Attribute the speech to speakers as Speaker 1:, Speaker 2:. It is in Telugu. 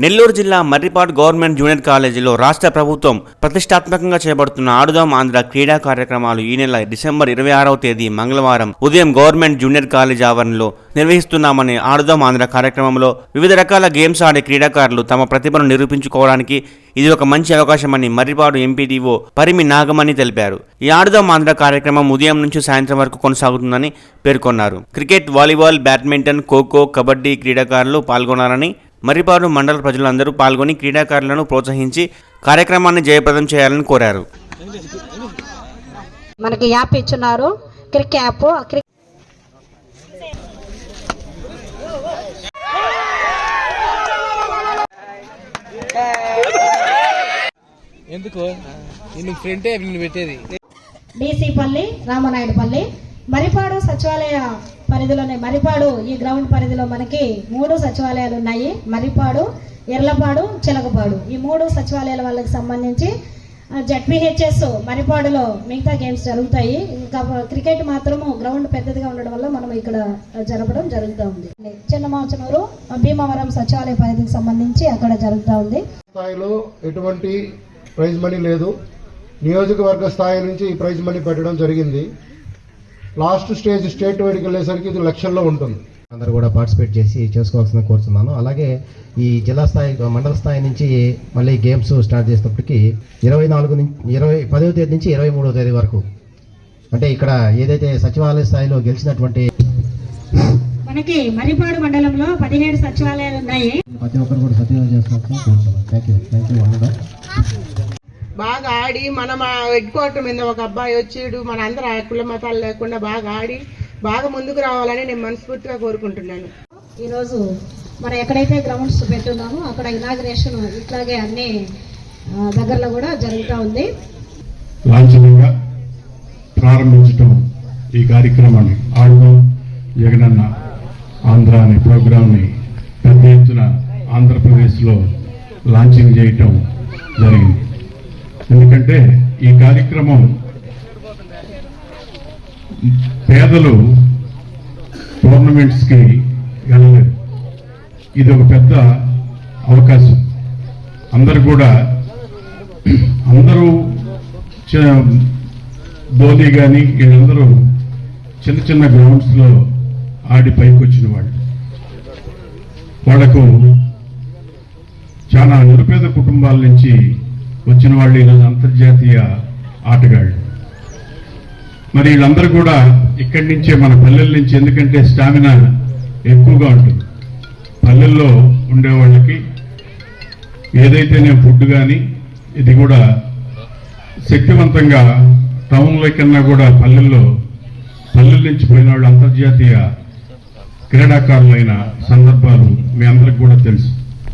Speaker 1: నెల్లూరు జిల్లా మర్రిపాడు గవర్నమెంట్ జూనియర్ కాలేజీలో రాష్ట్ర ప్రభుత్వం ప్రతిష్టాత్మకంగా చేపడుతున్న ఆడుదాం ఆంధ్ర క్రీడా కార్యక్రమాలు ఈ నెల డిసెంబర్ ఇరవై ఆరవ తేదీ మంగళవారం ఉదయం గవర్నమెంట్ జూనియర్ కాలేజ్ ఆవరణలో నిర్వహిస్తున్నామని ఆడుదాం ఆంధ్ర కార్యక్రమంలో వివిధ రకాల గేమ్స్ ఆడే క్రీడాకారులు తమ ప్రతిభను నిరూపించుకోవడానికి ఇది ఒక మంచి అవకాశమని మర్రిపాడు ఎంపీడీఓ పరిమి నాగమణి తెలిపారు. ఈ ఆడుదాం ఆంధ్ర కార్యక్రమం ఉదయం నుంచి సాయంత్రం వరకు కొనసాగుతుందని పేర్కొన్నారు. Cricket volleyball badminton kho kho kabaddi క్రీడాకారులు పాల్గొనాలని మర్రిపాడు మండల ప్రజలందరూ పాల్గొని క్రీడాకారులను ప్రోత్సహించి కార్యక్రమాన్ని జయప్రదం చేయాలని కోరారు.
Speaker 2: మనకి యాప్ ఇచ్చున్నారు. Cric app.
Speaker 3: ఎందుకు? నిన్ను ఫ్రెంటే నిన్ను పెట్టేది.
Speaker 2: డీసీ పల్లి రామనాయుడుపల్లి మరిపాడు సచివాలయ పరిధిలోనే మరిపాడు ఈ గ్రౌండ్ పరిధిలో మనకి మూడు సచివాలయాలు ఉన్నాయి. మరిపాడు ఎర్లపాడు చిలకపాడు. ఈ మూడు సచివాలయాల వాళ్ళకి సంబంధించి జడ్పీహెచ్ఎస్ మరిపాడులో మిగతా గేమ్స్ జరుగుతాయి. ఇంకా క్రికెట్ మాత్రము గ్రౌండ్ పెద్దదిగా ఉండడం వల్ల మనం ఇక్కడ జరపడం జరుగుతూ ఉంది. చిన్నమాచనూరు భీమవరం సచివాలయ పరిధికి సంబంధించి అక్కడ జరుగుతూ ఉంది.
Speaker 4: స్థాయిలో ఎటువంటి ప్రైజ్ మనీ లేదు. నియోజకవర్గ స్థాయి నుంచి ఈ ప్రైజ్ మనీ పెట్టడం జరిగింది. లాస్ట్ స్టేజ్ స్టేట్ వైడ్కి వెళ్ళేసరికి ఇది లక్షల్లో ఉంటుంది.
Speaker 5: అందరూ కూడా పార్టిసిపేట్ చేసి చేసుకోవాల్సిన కోరుతున్నాను అలాగే ఈ జిల్లా స్థాయి మండల స్థాయి నుంచి మళ్ళీ గేమ్స్ స్టార్ట్ చేసినప్పటికీ ఇరవై నాలుగు నుంచి ఇరవై పదవ తేదీ నుంచి ఇరవై మూడవ తేదీ వరకు. అంటే ఇక్కడ ఏదైతే సచివాలయ స్థాయిలో గెలిచినటువంటి
Speaker 2: మనకి మరిపాడు మండలంలో పదిహేడు సచివాలయాలు ఉన్నాయి.
Speaker 5: ప్రతి ఒక్కరు కూడా చేసుకోవాల్సిన కోరుతున్నాను థ్యాంక్ యూ థ్యాంక్ యూ
Speaker 6: బాగా ఆడి మన మా హెడ్ క్వార్టర్ మీద ఒక అబ్బాయి వచ్చాడు మన అందరూ ఆ కుల మతాలు లేకుండా బాగా ఆడి బాగా ముందుకు రావాలని నేను మనస్ఫూర్తిగా కోరుకుంటున్నాను.
Speaker 2: ఈరోజు మనం ఎక్కడైతే గ్రౌండ్స్ పెట్టున్నామో అక్కడ ఇనాగ్రేషన్ ఇట్లాగే అన్ని దగ్గరలో కూడా జరుగుతూ ఉంది.
Speaker 7: లాంఛనంగా ప్రారంభించటం ఈ కార్యక్రమాన్ని ఆడుదాం. జగనన్న ఆంధ్ర అనే ప్రోగ్రాంని పెద్ద ఎత్తున ఆంధ్రప్రదేశ్లో లాంచింగ్ చేయటం జరిగింది. ఎందుకంటే ఈ కార్యక్రమం పేదలు టోర్నమెంట్స్కి వెళ్ళలేరు. ఇది ఒక పెద్ద అవకాశం. అందరు కూడా అందరూ ధోని కానీ వీళ్ళందరూ చిన్న చిన్న గ్రౌండ్స్లో ఆడి పైకి వచ్చిన వాళ్ళు. వాళ్ళకు చాలా నిరుపేద కుటుంబాల నుంచి వచ్చిన వాళ్ళు ఈరోజు అంతర్జాతీయ ఆటగాళ్ళు. మరి వీళ్ళందరూ కూడా ఇక్కడి నుంచే మన పల్లెల నుంచి ఎందుకంటే స్టామినా ఎక్కువగా ఉంటుంది. పల్లెల్లో ఉండే వాళ్ళకి ఏదైతేనే ఫుడ్ కానీ ఇది కూడా శక్తివంతంగా టౌన్ల కన్నా కూడా పల్లెల్లో పల్లెల నుంచి పోయిన వాళ్ళు అంతర్జాతీయ క్రీడాకారులైన సందర్భాలు మీ అందరికి కూడా తెలుసు.